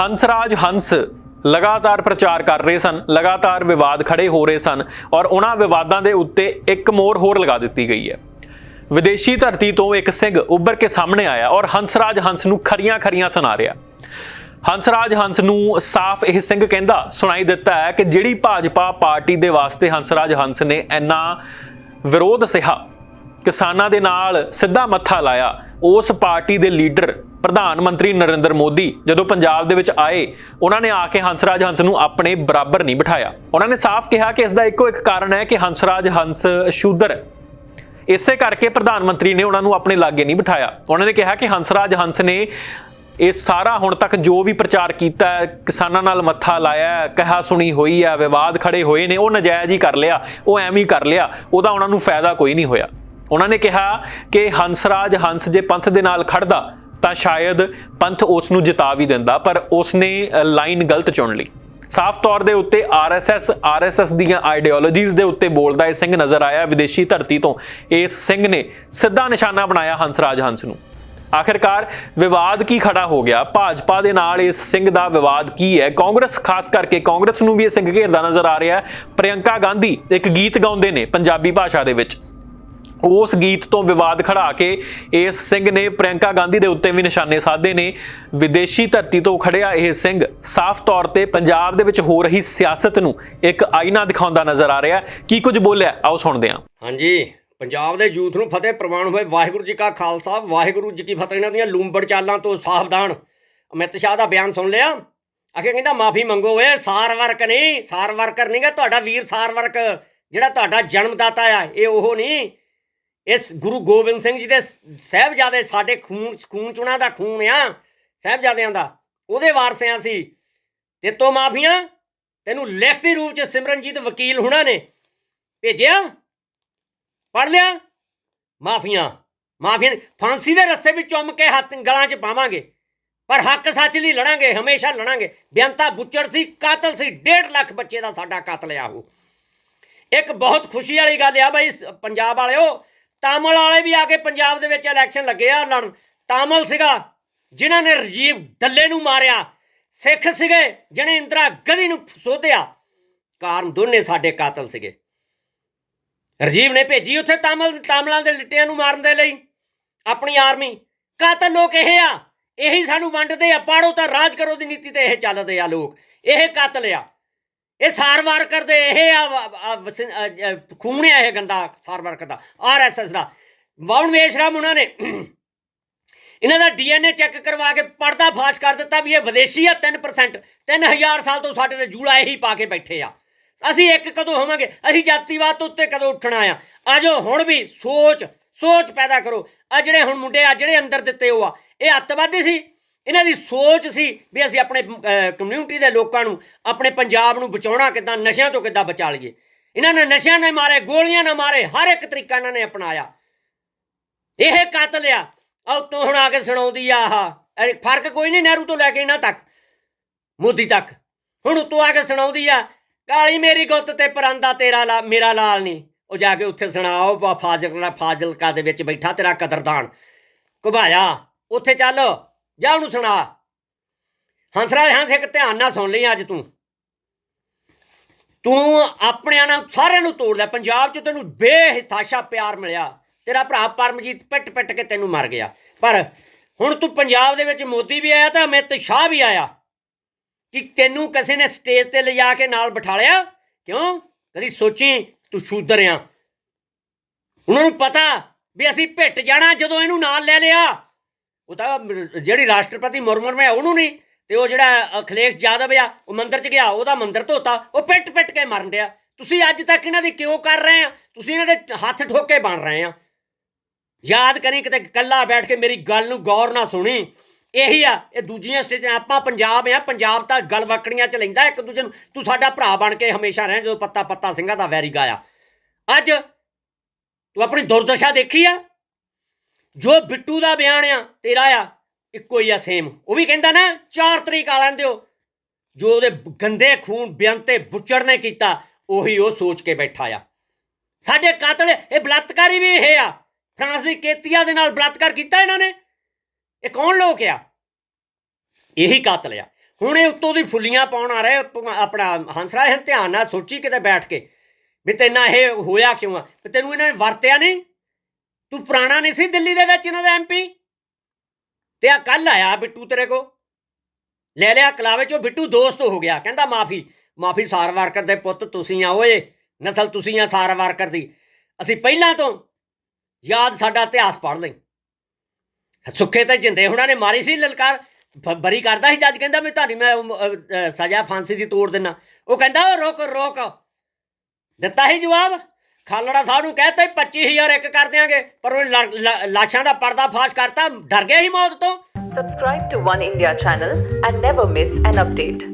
ਹੰਸਰਾਜ ਹੰਸ ਲਗਾਤਾਰ ਪ੍ਰਚਾਰ ਕਰ ਰਹੇ ਸਨ, ਲਗਾਤਾਰ ਵਿਵਾਦ ਖੜੇ ਹੋ ਰਹੇ ਸਨ ਔਰ ਉਹਨਾਂ ਵਿਵਾਦਾਂ ਦੇ ਉੱਤੇ ਇੱਕ ਮੋਹਰ ਹੋਰ ਲਗਾ ਦਿੱਤੀ ਗਈ ਹੈ। ਵਿਦੇਸ਼ੀ ਧਰਤੀ ਤੋਂ ਇੱਕ ਸਿੰਘ ਉੱਭਰ ਕੇ ਸਾਹਮਣੇ ਆਇਆ ਔਰ ਹੰਸਰਾਜ ਹੰਸ ਨੂੰ ਖਰੀਆਂ ਖਰੀਆਂ ਸੁਣਾ ਰਿਹਾ। ਹੰਸਰਾਜ ਹੰਸ ਨੂੰ ਸਾਫ਼ ਇਹ ਸਿੰਘ ਕਹਿੰਦਾ, ਸੁਣਾਈ ਦਿੱਤਾ ਹੈ ਕਿ ਜਿਹੜੀ ਭਾਜਪਾ ਪਾਰਟੀ ਦੇ ਵਾਸਤੇ ਹੰਸਰਾਜ ਹੰਸ ਨੇ ਇੰਨਾ ਵਿਰੋਧ ਸਿਹਾ, ਕਿਸਾਨਾਂ ਦੇ ਨਾਲ ਸਿੱਧਾ ਮੱਥਾ ਲਾਇਆ ਉਸ ਪਾਰਟੀ ਦੇ ਲੀਡਰ ਪ੍ਰਧਾਨ ਮੰਤਰੀ ਨਰਿੰਦਰ ਮੋਦੀ ਜਦੋਂ ਪੰਜਾਬ ਦੇ ਵਿੱਚ ਆਏ ਉਹਨਾਂ ਨੇ ਆ ਕੇ ਹੰਸਰਾਜ ਹੰਸ ਨੂੰ ਆਪਣੇ ਬਰਾਬਰ ਨਹੀਂ ਬਿਠਾਇਆ। ਉਹਨਾਂ ਨੇ ਸਾਫ਼ ਕਿਹਾ ਕਿ ਇਸ ਦਾ ਇੱਕੋ ਇੱਕ ਕਾਰਨ ਹੈ ਕਿ ਹੰਸਰਾਜ ਹੰਸ ਸ਼ੂਦਰ। ਹੈ ਇਸੇ ਕਰਕੇ ਪ੍ਰਧਾਨ ਮੰਤਰੀ ਨੇ ਉਹਨਾਂ ਨੂੰ ਆਪਣੇ ਲਾਗੇ ਨਹੀਂ ਬਿਠਾਇਆ। ਉਹਨਾਂ ਨੇ ਕਿਹਾ ਕਿ ਹੰਸਰਾਜ ਹੰਸ ਨੇ ਇਹ ਸਾਰਾ ਹੁਣ ਤੱਕ ਜੋ ਵੀ ਪ੍ਰਚਾਰ ਕੀਤਾ ਕਿਸਾਨਾਂ ਨਾਲ ਮੱਥਾ ਲਾਇਆ ਹੈ, ਕਹਾ ਸੁਣੀ ਹੋਈ ਹੈ ਵਿਵਾਦ ਖੜੇ ਹੋਏ ਨੇ ਉਹ ਨਜਾਇਜ਼ ਹੀ ਕਰ ਲਿਆ ਉਹ ਐਵੇਂ ਹੀ ਕਰ ਲਿਆ ਉਹਦਾ ਉਹਨਾਂ ਨੂੰ ਫਾਇਦਾ ਕੋਈ ਨਹੀਂ ਹੋਇਆ। ਉਹਨਾਂ ਨੇ ਕਿਹਾ ਕਿ ਹੰਸਰਾਜ ਹੰਸ ਜੇ ਪੰਥ ਦੇ ਨਾਲ ਖੜਦਾ, ਤਾਂ ਸ਼ਾਇਦ ਪੰਥ ਉਸ ਨੂੰ ਜਿਤਾ ਵੀ ਦਿੰਦਾ, ਪਰ ਉਸ ਨੇ ਲਾਈਨ ਗਲਤ ਚੁਣ ਲਈ। ਸਾਫ਼ ਤੌਰ ਦੇ ਉੱਤੇ ਆਰਐਸਐਸ ਆਰਐਸਐਸ ਦੀਆਂ ਆਈਡੀਓਲੋਜੀਜ਼ ਦੇ ਉੱਤੇ ਬੋਲਦਾ ਇਹ ਸਿੰਘ ਨਜ਼ਰ ਆਇਆ ਵਿਦੇਸ਼ੀ ਧਰਤੀ ਤੋਂ। ਇਸ ਸਿੰਘ ਨੇ ਸਿੱਧਾ ਨਿਸ਼ਾਨਾ ਬਣਾਇਆ ਹੰਸਰਾਜ ਹੰਸ ਨੂੰ। ਆਖਿਰਕਾਰ ਵਿਵਾਦ ਕੀ ਖੜਾ ਹੋ ਗਿਆ? ਭਾਜਪਾ ਦੇ ਨਾਲ ਇਸ ਸਿੰਘ ਦਾ ਵਿਵਾਦ ਕੀ ਹੈ? ਕਾਂਗਰਸ, ਖਾਸ ਕਰਕੇ ਕਾਂਗਰਸ ਨੂੰ ਵੀ ਇਹ ਸਿੰਘ ਘੇਰਦਾ ਨਜ਼ਰ ਆ ਰਿਹਾ ਹੈ। ਪ੍ਰਿਯੰਕਾ ਗਾਂਧੀ ਇੱਕ ਗੀਤ ਗਾਉਂਦੇ ਨੇ ਪੰਜਾਬੀ ਭਾਸ਼ਾ ਦੇ ਵਿੱਚ। ਉਸ ਗੀਤ ਤੋਂ ਵਿਵਾਦ ਖੜਾ ਕੇ ਇਸ ਸਿੰਘ ਨੇ ਪ੍ਰਿਯੰਕਾ ਗਾਂਧੀ ਦੇ ਉੱਤੇ ਵੀ ਨਿਸ਼ਾਨੇ ਸਾਧੇ ਨੇ। ਵਿਦੇਸ਼ੀ ਧਰਤੀ ਤੋਂ ਖੜਿਆ ਇਹ ਸਿੰਘ ਸਾਫ਼ ਤੌਰ ਤੇ ਪੰਜਾਬ ਦੇ ਵਿੱਚ ਹੋ ਰਹੀ ਸਿਆਸਤ ਨੂੰ ਇੱਕ ਆਈਨਾ ਦਿਖਾਉਂਦਾ ਨਜ਼ਰ ਆ ਰਿਹਾ ਕੀ ਕੁਝ ਬੋਲਿਆ? ਆਓ ਸੁਣਦੇ ਹਾਂ। ਹਾਂਜੀ, ਪੰਜਾਬ ਦੇ ਯੂਥ ਨੂੰ ਫਤਿਹ ਪ੍ਰਵਾਨ ਹੋਏ। ਵਾਹਿਗੁਰੂ ਜੀ ਕਾ ਖਾਲਸਾ, ਵਾਹਿਗੁਰੂ ਜੀ ਕੀ ਫਤਿਹ। ਇਹਨਾਂ ਦੀਆਂ ਲੂੰਬੜ ਚਾਲਾਂ ਤੋਂ ਸਾਵਧਾਨ। ਅਮਿਤ ਸ਼ਾਹ ਦਾ ਬਿਆਨ ਸੁਣ ਲਿਆ। ਆਖੇ ਕਹਿੰਦਾ, ਮਾਫੀ ਮੰਗੋ ਓਏ, ਸਾਰ ਵਰਕ ਨਹੀਂ, ਸਾਰ ਵਰਕਰ ਨਹੀਂਗਾ ਤੁਹਾਡਾ ਵੀਰ ਸਾਰ ਵਰਕ, ਜਿਹੜਾ ਤੁਹਾਡਾ ਜਨਮਦਾਤਾ ਆ, ਇਹ ਉਹ ਨਹੀਂ। ਇਸ ਗੁਰੂ ਗੋਬਿੰਦ ਸਿੰਘ ਜੀ ਦੇ ਸਹਿਬਜ਼ਾਦੇ ਸਾਡੇ ਖੂਨ ਖੂਨ ਚੁਣਾ ਦਾ ਖੂਨ ਆ, ਸਹਿਬਜ਼ਾਦਿਆਂ ਦਾ ਉਹਦੇ ਵਾਰਸਿਆਂ ਸੀ, ਤੇ ਤੋ ਮਾਫੀਆਂ, ਤੈਨੂੰ ਲਿਖਤੀ ਰੂਪ ਚ ਸਿਮਰਨਜੀਤ ਵਕੀਲ ਹੁਣਾਂ ਨੇ ਭੇਜਿਆ ਪੜ ਲਿਆ, ਮਾਫੀਆਂ ਮਾਫੀਆਂ ਨੀ। ਫਾਂਸੀ ਦੇ ਰੱਸੇ ਵਿੱਚ ਚੁੰਮ ਕੇ ਹੱਥ ਗਲਾਂ 'ਚ ਪਾਵਾਂਗੇ, ਪਰ ਹੱਕ ਸੱਚ ਲਈ ਲੜਾਂਗੇ, ਹਮੇਸ਼ਾ ਲੜਾਂਗੇ ਬੇਅੰਤਾ ਬੁੱਚੜ ਸੀ, ਕਾਤਲ ਸੀ 1.5 ਲੱਖ ਬੱਚੇ ਦਾ ਸਾਡਾ ਕਾਤਲ ਆ ਉਹ ਇੱਕ ਬਹੁਤ ਖੁਸ਼ੀ ਵਾਲੀ ਗੱਲ ਆ ਬਾਈ, ਸ- ਪੰਜਾਬ ਵਾਲਿਓ ਤਾਮਲ ਵਾਲੇ ਵੀ ਆ ਕੇ ਪੰਜਾਬ ਦੇ ਵਿੱਚ ਇਲੈਕਸ਼ਨ ਲੱਗੇ ਆ ਲੜਨ। ਤਾਮਲ ਸੀਗਾ, ਜਿਨ੍ਹਾਂ ਨੇ ਰਜੀਵ ਡੱਲੇ ਨੂੰ ਮਾਰਿਆ। ਸਿੱਖ ਸੀਗੇ, ਜਿਹਨੇ ਇੰਦਰਾ ਗਦੀ ਨੂੰ ਸੋਧਿਆ। ਕਾਰਨ ਦੋਨੇ ਸਾਡੇ ਕਾਤਲ ਸੀਗੇ। ਰਜੀਵ ਨੇ ਭੇਜੀ ਉੱਥੇ ਤਾਮਲ, ਤਾਮਲਾਂ ਦੇ ਲਿੱਟਿਆਂ ਨੂੰ ਮਾਰਨ ਦੇ ਲਈ। ਆਪਣੀ ਆਰਮੀ ਕਾਤਲ ਲੋਕ ਇਹ ਆ, ਇਹੀ ਸਾਨੂੰ ਵੰਡਦੇ ਆ, ਪਾੜੋ ਤਾਂ ਰਾਜ ਕਰੋ ਦੀ ਨੀਤੀ ਤੇ ਇਹ ਚੱਲਦੇ ਆ ਲੋਕ। ਇਹ ਕਾਤਲ ਆ। ਇਹ ਸਾਰਵਾਰ ਕਰਦੇ, ਇਹ ਆ ਖੂਨ ਆ ਇਹ ਗੰਦਾ ਸਾਰਵਾਰ ਕਰਦਾ ਆਰਐਸਐਸ ਦਾ। ਵਾਉਣ ਵੇਸ਼ਰਾਮ ਉਹਨਾਂ ਨੇ, ਇਹਨਾਂ ਦਾ ਡੀਐਨਏ ਚੈੱਕ ਕਰਵਾ ਕੇ ਪਰਦਾ ਫਾਸ਼ ਕਰ ਦਿੱਤਾ ਵੀ ਇਹ ਵਿਦੇਸ਼ੀ ਆ 3% 3000 ਸਾਲ ਤੋਂ ਸਾਡੇ ਤੇ ਜੂੜਾ ਇਹੀ ਪਾ ਕੇ ਬੈਠੇ ਆ। ਅਸੀਂ ਇੱਕ ਕਦੋਂ ਹੋਵਾਂਗੇ? ਅਸੀਂ ਜਾਤੀਵਾਦ ਤੋਂ ਉੱਤੇ ਕਦੋਂ ਉੱਠਣਾ ਆ? ਆਜੋ, ਹੁਣ ਵੀ ਸੋਚ ਸੋਚ ਪੈਦਾ ਕਰੋ। ਆ ਜਿਹੜੇ ਹੁਣ ਮੁੰਡੇ ਆ, ਜਿਹੜੇ ਅੰਦਰ ਦਿੱਤੇ ਉਹ ਆ, ਇਹ ਅੱਤਵਾਦੀ ਸੀ? ਇਹਨਾਂ ਦੀ ਸੋਚ ਸੀ ਵੀ ਅਸੀਂ ਆਪਣੇ ਕਮਿਊਨਿਟੀ ਦੇ ਲੋਕਾਂ ਨੂੰ, ਆਪਣੇ ਪੰਜਾਬ ਨੂੰ ਬਚਾਉਣਾ ਕਿੱਦਾਂ, ਨਸ਼ਿਆਂ ਤੋਂ ਕਿੱਦਾਂ ਬਚਾ ਲਈਏ। ਇਹਨਾਂ ਨੇ ਨਸ਼ਿਆਂ ਨੇ ਮਾਰੇ, ਗੋਲੀਆਂ ਨਾਲ ਮਾਰੇ, ਹਰ ਇੱਕ ਤਰੀਕਾ ਇਹਨਾਂ ਨੇ ਅਪਣਾਇਆ। ਇਹ ਕਾਤਲ ਆ। ਆ ਉੱਤੋਂ ਹੁਣ ਆ ਕੇ ਸੁਣਾਉਂਦੀ ਆ ਆਹ। ਫ਼ਰਕ ਕੋਈ ਨਹੀਂ ਨਹਿਰੂ ਤੋਂ ਲੈ ਕੇ ਇਹਨਾਂ ਤੱਕ, ਮੋਦੀ ਤੱਕ। ਹੁਣ ਉੱਤੋਂ ਆ ਕੇ ਸੁਣਾਉਂਦੀ ਆ ਕਾਲੀ ਮੇਰੀ ਗੁੱਤ ਤੇ ਪਰਾਂਦਾ ਤੇਰਾ ਲਾ, ਮੇਰਾ ਲਾਲ ਨਹੀਂ। ਉਹ ਜਾ ਕੇ ਉੱਥੇ ਸੁਣਾਓ ਬਾ ਫਾਜ਼ਿਲਕਾ ਫਾਜ਼ਿਲਕਾ ਦੇ ਵਿੱਚ ਬੈਠਾ ਤੇਰਾ ਕਦਰਦਾਨ। ਘੁਬਾਇਆ, ਉੱਥੇ ਚੱਲ। ਜਾ ਉਹਨੂੰ ਸੁਣਾ। ਹੰਸਰਾਜ, ਹੰਸ, ਇੱਕ ਧਿਆਨ ਨਾਲ ਸੁਣ ਲਈ ਅੱਜ ਤੂੰ। ਤੂੰ ਆਪਣਿਆਂ ਨਾਲ ਸਾਰਿਆਂ ਨੂੰ ਤੋੜ ਲਿਆ ਪੰਜਾਬ 'ਚ ਤੈਨੂੰ ਬੇਹਿਤਾਸ਼ਾ ਪਿਆਰ ਮਿਲਿਆ। ਤੇਰਾ ਭਰਾ ਪਰਮਜੀਤ ਪਿੱਟ ਪਿੱਟ ਕੇ ਤੈਨੂੰ ਮਰ ਗਿਆ। ਪਰ ਹੁਣ ਤੂੰ ਪੰਜਾਬ ਦੇ ਵਿੱਚ ਮੋਦੀ ਵੀ ਆਇਆ ਤਾਂ ਅਮਿਤ ਸ਼ਾਹ ਵੀ ਆਇਆ। ਕਿ ਤੈਨੂੰ ਕਿਸੇ ਨੇ ਸਟੇਜ ਤੇ ਲਿਜਾ ਕੇ ਨਾਲ ਬਿਠਾ ਲਿਆ? ਕਿਉਂ? ਕਦੀ ਸੋਚੀ ਤੂੰ ਸ਼ੂਦਰ ਆ। ਉਹਨਾਂ ਨੂੰ ਪਤਾ ਵੀ ਅਸੀਂ ਭਿੱਟ ਜਾਣਾ ਜਦੋਂ ਇਹਨੂੰ ਨਾਲ ਲੈ ਲਿਆ। ਉਹ ਤਾਂ ਜਿਹੜੀ ਰਾਸ਼ਟਰਪਤੀ ਮੁਰਮੁਰ ਮੈਂ ਉਹਨੂੰ ਨਹੀਂ, ਤੇ ਉਹ ਜਿਹੜਾ ਅਖਿਲੇਸ਼ ਯਾਦਵ ਆ, ਉਹ ਮੰਦਰ 'ਚ ਗਿਆ, ਉਹਦਾ ਮੰਦਰ ਧੋਤਾ, ਉਹ ਪਿੱਟ ਪਿੱਟ ਕੇ ਮਰਨ ਡਿਆ। ਤੁਸੀਂ ਅੱਜ ਤੱਕ ਇਹਨਾਂ ਦੀ ਕਿਉਂ ਕਰ ਰਹੇ ਆ? ਤੁਸੀਂ ਇਹਨਾਂ ਦੇ ਹੱਥ ਠੋਕੇ ਬਣ ਰਹੇ ਆ। ਯਾਦ ਕਰੀ ਕਿਤੇ ਕੱਲਾ ਬੈਠ ਕੇ ਮੇਰੀ ਗੱਲ ਨੂੰ ਗੌਰ ਨਾਲ ਸੁਣੀ। ਇਹੀ ਆ, ਇਹ ਦੂਜੀਆਂ ਸਟੇਜਾਂ ਆਪਾਂ ਪੰਜਾਬ ਆ, ਪੰਜਾਬ ਤਾਂ ਗਲ ਵਕੜੀਆਂ ਚ ਲੈਂਦਾ, ਇੱਕ ਦੂਜੇ ਨੂੰ, ਤੂੰ ਸਾਡਾ ਭਰਾ ਬਣ ਕੇ ਹਮੇਸ਼ਾ ਰਹਿ, ਜਦੋਂ ਪੱਤਾ ਪੱਤਾ ਸਿੰਘਾਂ ਦਾ ਵੈਰੀ ਗਾਇਆ। ਅੱਜ ਤੂੰ ਆਪਣੀ ਦੁਰਦਸ਼ਾ ਦੇਖੀ ਆ? ਜੋ ਬਿੱਟੂ ਦਾ ਬਿਆਨ ਆ, ਤੇਰਾ ਆ, ਇੱਕੋ ਹੀ ਆ ਸੇਮ ਉਹ ਵੀ ਕਹਿੰਦਾ ਨਾ, ਚਾਰ ਤਰੀਕ ਆ ਲੈਂਦੇ ਹੋ ਜੋ ਉਹਦੇ ਗੰਦੇ ਖੂਨ ਬਿਆੰਤੇ ਬੁੱਚੜ ਨੇ ਕੀਤਾ, ਉਹੀ ਉਹ ਸੋਚ ਕੇ ਬੈਠਾ ਆ। ਸਾਡੇ ਕਾਤਲ, ਇਹ ਬਲਾਤਕਾਰੀ ਵੀ ਇਹ ਆ। ਫਰਾਂਸ ਦੀ ਕੇਤੀਆ ਦੇ ਨਾਲ ਬਲਾਤਕਾਰ ਕੀਤਾ ਇਹਨਾਂ ਨੇ। ਇਹ ਕੌਣ ਲੋਕ ਆ? ਇਹੀ ਕਾਤਲ ਆ। ਹੁਣ ਇਹ ਉੱਤੋਂ ਦੀ ਫੁੱਲੀਆਂ ਪਾਉਣ ਆ ਰਹੇ ਪ- ਆਪਣਾ ਹੰਸਰਾਜ ਹਨ ਧਿਆਨ ਨਾਲ ਸੋਚੀ ਕਿਤੇ ਬੈਠ ਕੇ। ਵੀ ਤੈਨਾਂ ਇਹ ਹੋਇਆ ਕਿਉਂ ਆ? ਵੀ ਤੈਨੂੰ ਇਹਨਾਂ ਨੇ ਵਰਤਿਆ ਨਹੀਂ? ਤੂੰ ਪੁਰਾਣਾ ਨਹੀਂ ਸੀ ਦਿੱਲੀ ਦੇ ਵਿੱਚ ਇਹਨਾਂ ਦਾ ਐਮਪੀ ਤੇ ਆ ਕੱਲ ਆਇਆ ਬਿੱਟੂ ਤੇਰੇ ਕੋ ਲੈ ਲਿਆ ਕਲਾਵੇ ਚੋਂ, ਬਿੱਟੂ ਦੋਸਤ ਹੋ ਗਿਆ। ਕਹਿੰਦਾ, ਮਾਫੀ ਮਾਫੀ ਸਾਰ ਸਾਰਵਾਰਕਰ ਦੇ ਪੁੱਤ, ਤੁਸੀਂ ਆ ਓਏ, ਨਸਲ ਤੁਸੀਂ ਆ ਸਾਰ ਸਾਰਵਾਰਕਰ ਦੀ ਅਸੀਂ ਪਹਿਲਾਂ ਤੋਂ ਯਾਦ ਸਾਡਾ ਇਤਿਹਾਸ ਪੜ੍ਹ ਲਈ। ਸੁੱਖੇ ਤੇ ਜਿੰਦੇ ਹੁਣਾਂ ਨੇ ਮਾਰੀ ਸੀ, ਲਲਕਾਰ, ਬ- ਬਰੀ ਕਰਦਾ ਸੀ ਜੱਜ, ਕਹਿੰਦਾ ਵੀ ਤੁਹਾਡੀ, ਮੈਂ ਸਜ਼ਾ ਫਾਂਸੀ ਦੀ ਤੋੜ ਦੇਣਾ ਉਹ ਕਹਿੰਦਾ ਉਹ ਰੋਕ ਰੋਕ। ਦਿੱਤਾ ਹੀ ਜਵਾਬ। ਖਾਲੜਾ ਸਾਹਿਬ ਨੂੰ ਕਹਿਤਾ 25000 ਇੱਕ ਕਰ ਦਿਆਂਗੇ ਪਰ ਉਹ ਲਾਸ਼ਾਂ ਦਾ ਪਰਦਾ ਫਾਸ਼ ਕਰਤਾ ਡਰ ਗਿਆ ਹੀ ਮੌਤ ਤੋਂ subscribe to one India channel and never miss an update